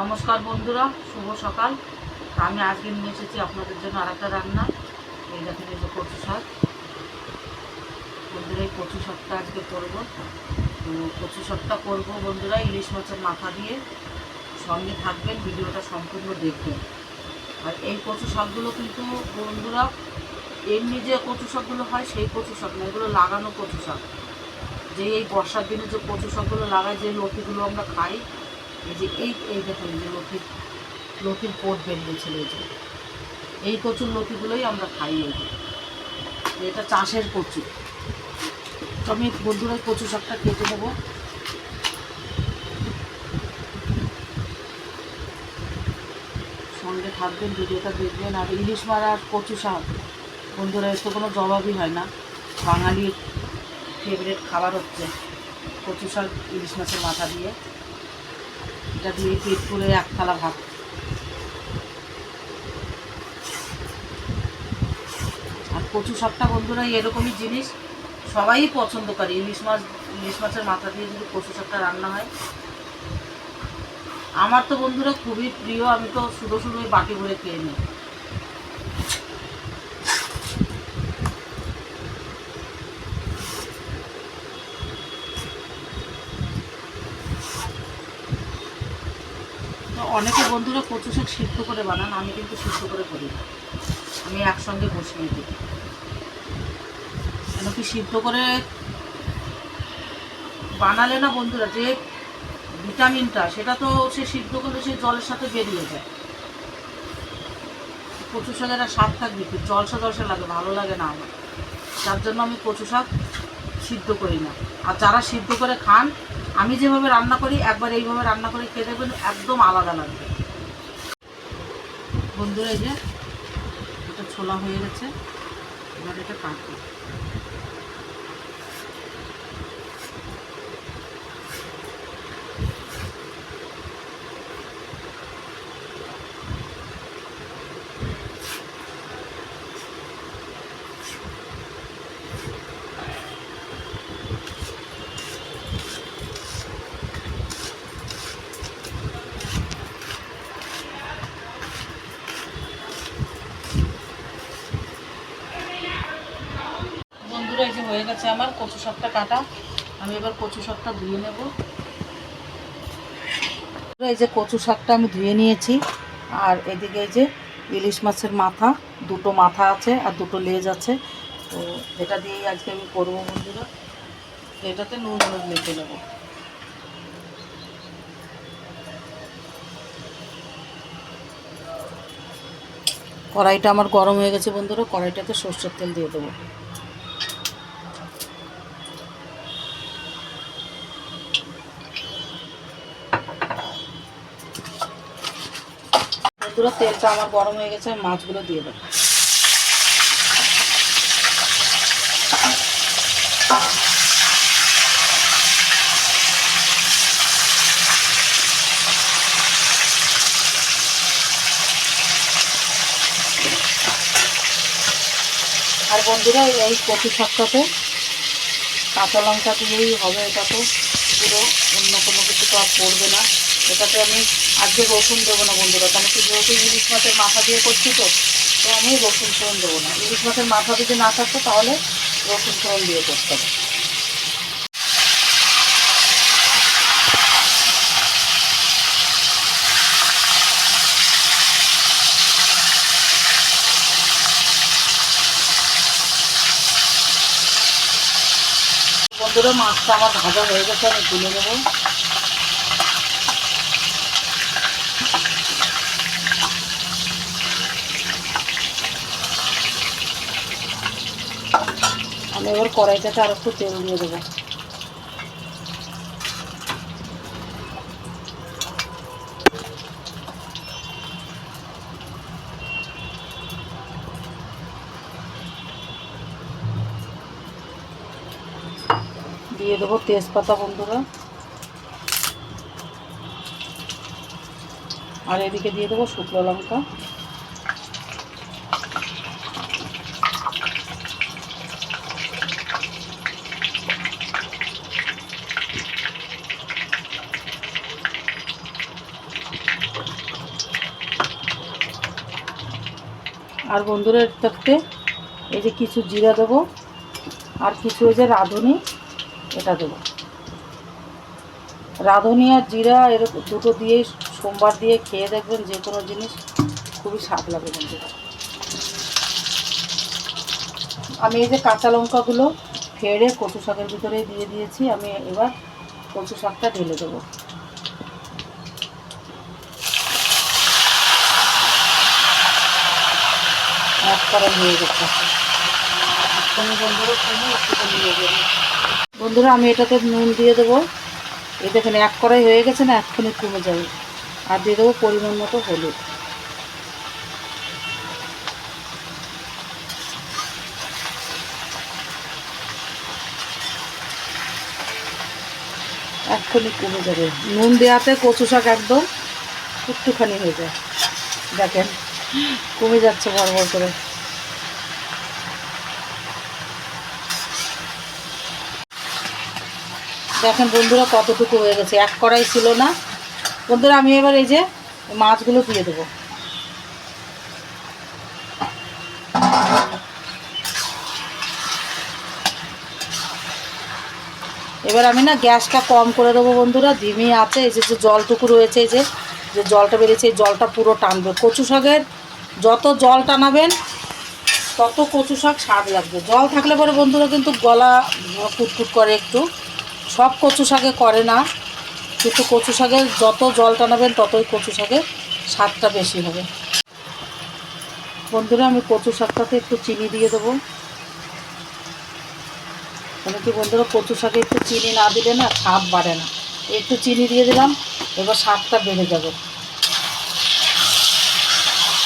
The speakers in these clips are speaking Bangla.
নমস্কার বন্ধুরা, শুভ সকাল। আমি আজকে নিয়ে এসেছি আপনাদের জন্য আর একটা রান্না। এই দেখেন এই যে কচু শাক। বন্ধুরা, এই কচু শাকটা আজকে করব। তো কচু শাকটা করব বন্ধুরা, ইলিশ মাছের মাথা দিয়ে। সঙ্গে থাকবেন, ভিডিওটা সম্পূর্ণ দেখবেন। আর এই কচু শাকগুলো কিন্তু বন্ধুরা, এমনি যে কচু শাকগুলো হয়, সেই কচু শাক না, এগুলো লাগানো কচু শাক। যে এই বর্ষার দিনে যে কচু শাকগুলো লাগায়, যে লতিগুলো আমরা খাই এই যে এই এই দেখুন যে লতির লতির পোট বেরিয়েছিল এই যে। এই কচুর লতিগুলোই আমরা খাই এই এটা চাষের কচু। তো আমি বন্ধুরা কচু শাকটা কেটে নেব। সঙ্গে থাকবেন, ভিডিওটা দেখবেন। আর ইলিশ মারা কচু শাক, বন্ধুরা, এর তো কোনো জবাবই হয় না। বাঙালির ফেভারেট খাবার হচ্ছে কচু শাক, ইলিশ মাছের মাথা দিয়ে। এটা দিয়ে পেট করে এক থালা ভাত। আর কচু শাকটা বন্ধুরা এরকমই জিনিস, সবাই পছন্দ করে। ইলিশ মাছ, ইলিশ মাছের মাথা দিয়ে যদি কচু শাকটা রান্না হয়। আমার তো বন্ধুরা খুবই প্রিয়, আমি তো শুধু শুধু বাটি ভরে খেয়ে নিই। অনেকে বন্ধুরা কচু শাক সিদ্ধ করে বানান, আমি কিন্তু সিদ্ধ করে করি না। আমি একসঙ্গে বসিয়ে দিই। কেন কি সিদ্ধ করে বানালে না বন্ধুরা, যে ভিটামিনটা, সেটা তো সে সিদ্ধ করলে সে জলের সাথে বেরিয়ে যায়। কচু শাকের স্বাদ থাকবে কি? জলসা জলসা লাগে, ভালো লাগে না আমার। তার জন্য আমি কচু শাক সিদ্ধ করি না। আর যারা সিদ্ধ করে খান আমি যেভাবে রান্না করি, একবার এইভাবে রান্না করে খেয়ে দেখবেন একদম আলাদা লাগবে। বন্ধুরা, এই যে এটা ছোলা হয়ে গেছে, এবার এটা কাটবো বন্ধুরা এই যে হয়ে গেছে আমার, কচু শাকটা কাটা। আমি এবার কচু শাকটা ধুয়ে নেব। এই যে কচু শাকটা আমি ধুয়ে নিয়েছি, আর এদিকে এই যে ইলিশ মাছের মাথা, দুটো মাথা আছে আর দুটো লেজ আছে। তো এটা দিয়েই আজকে আমি করব বন্ধুরা। এটাতে নুন হলুদ মেখে নেব। কড়াইটা আমার গরম হয়ে গেছে বন্ধুরা, কড়াইটাতে সর্ষের তেল দিয়ে দেবো। বন্ধুরা তেলটা আমার গরম হয়ে গেছে, আমি মাছগুলো দিয়ে দেবো। আর বন্ধুরা, এই কচু শাকটাতে কাঁচা লঙ্কা দিয়েই হবে এটা তো পুরো অন্য কোনো কিছু তো আর পড়বে না। এটাতে আমি আজকে রসুন দেবো না বন্ধুরা, কারণ কি যেহেতু ইলিশ মাছের মাথা দিয়ে করছি তো তো আমি রসুন ফোড়ন দেবো না। ইলিশ মাছের মাথা যদি না থাকতো তাহলে রসুন ফোড়ন দিয়ে করতে হবে বন্ধুরা, মাছটা আমার ভাজা হয়ে গেছে, আমি তুলে নেব। আমি এবার কড়াইটাতে আর একটু তেল দিয়ে দেবো। দিয়ে দেবো তেজপাতা, বন্ধুরা। আর এদিকে দিয়ে দেবো শুকনো লঙ্কা। আর বন্ধুরা এটাতে এই যে কিছু জিরা দেবো আর কিছু ওই যে রাঁধুনি, এটা দেবো। রাঁধুনি আর জিরা এরকম দুটো দিয়ে সোমবার দিয়ে খেয়ে দেখবেন যে কোনো জিনিস, খুবই স্বাদ লাগে বন্ধুরা আমি এই যে কাঁচা লঙ্কাগুলো, ফেড়ে কচু শাকের ভিতরে দিয়ে দিয়েছি, আমি এবার কচু শাকটা ঢেলে দেবো। করা হয়ে গেছে। বন্ধুরা আমি এটাতে নুন দিয়ে দেবো। এই দেখেন, এক কড়াই হয়ে গেছে না, এক্ষুনি কমে যাবে। আর দিয়ে দেবো পরিমাণ মতো হলুদ। এক্ষুনি কমে যাবে। নুন দেওয়াতে কচু শাক একদম একটুখানি হয়ে যায়। দেখেন, কমে যাচ্ছে ভর করে। দেখেন বন্ধুরা কতটুকু হয়ে গেছে? এক কড়াই ছিল না। বন্ধুরা, আমি এবার এই যে মাছগুলো দিয়ে দেবো। এবার আমি না গ্যাসটা কম করে দেবো বন্ধুরা। ধিমি আছে, এই যে যে জলটুকু রয়েছে, এই যে যে জলটা বেরিয়েছে, এই জলটা পুরো টানবে। কচু শাকের যত জল টানাবেন, তত কচু শাক স্বাদ লাগবে। জল থাকলে পরে বন্ধুরা কিন্তু গলা কুটকুট করে একটু। সব কচু শাকে করে না, কিন্তু কচু শাকের যত জল টানাবেন ততই কচু শাকের স্বাদটা বেশি হবে। বন্ধুরা, আমি কচু শাকটাতে একটু চিনি দিয়ে দেবো। মানে কি বন্ধুরা, কচু শাকে একটু চিনি না দিলে না স্বাদ বাড়ে না। একটু চিনি দিয়ে দিলাম, এবার স্বাদটা বেড়ে যাবে।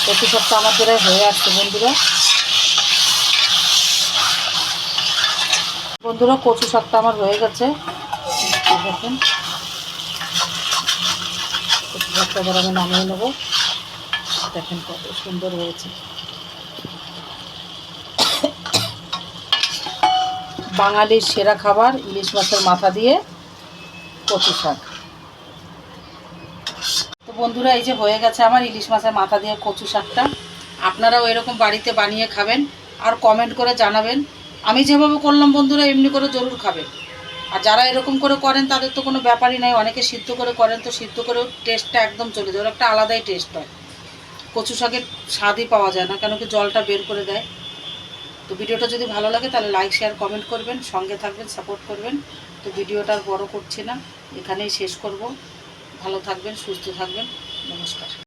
কচু শাকটা আমার প্রায় হয়ে আসছে বন্ধুরা। বন্ধুরা, কচু শাকটা আমার হয়ে গেছে। দেখেন। কচু শাকটা এবার আমি নামিয়ে নেব। দেখেন কত সুন্দর হয়েছে। বাঙালির সেরা খাবার ইলিশ মাছের মাথা দিয়ে কচু শাক। তো বন্ধুরা, এই যে হয়ে গেছে আমার ইলিশ মাছের মাথা দিয়ে কচু শাকটা। আপনারাও এরকম বাড়িতে বানিয়ে খাবেন আর কমেন্ট করে জানাবেন আমি যেভাবে করলাম বন্ধুরা, এমনি করে জরুর খাবেন আর যারা এরকম করে করেন, তাদের তো কোনো ব্যাপারই নাই। অনেকে সিদ্ধ করে করেন, তো সিদ্ধ করেও টেস্টটা একদম চলে যায়। ওর একটা আলাদাই টেস্ট হয়। কচু শাকের স্বাদই পাওয়া যায় না, কেন কি জলটা বের করে দেয়। তো ভিডিওটা যদি ভালো লাগে, তাহলে লাইক শেয়ার কমেন্ট করবেন, সঙ্গে থাকবেন সাপোর্ট করবেন। তো ভিডিওটা আর বড় করছি না, এখানেই শেষ করব। ভালো থাকবেন, সুস্থ থাকবেন। নমস্কার।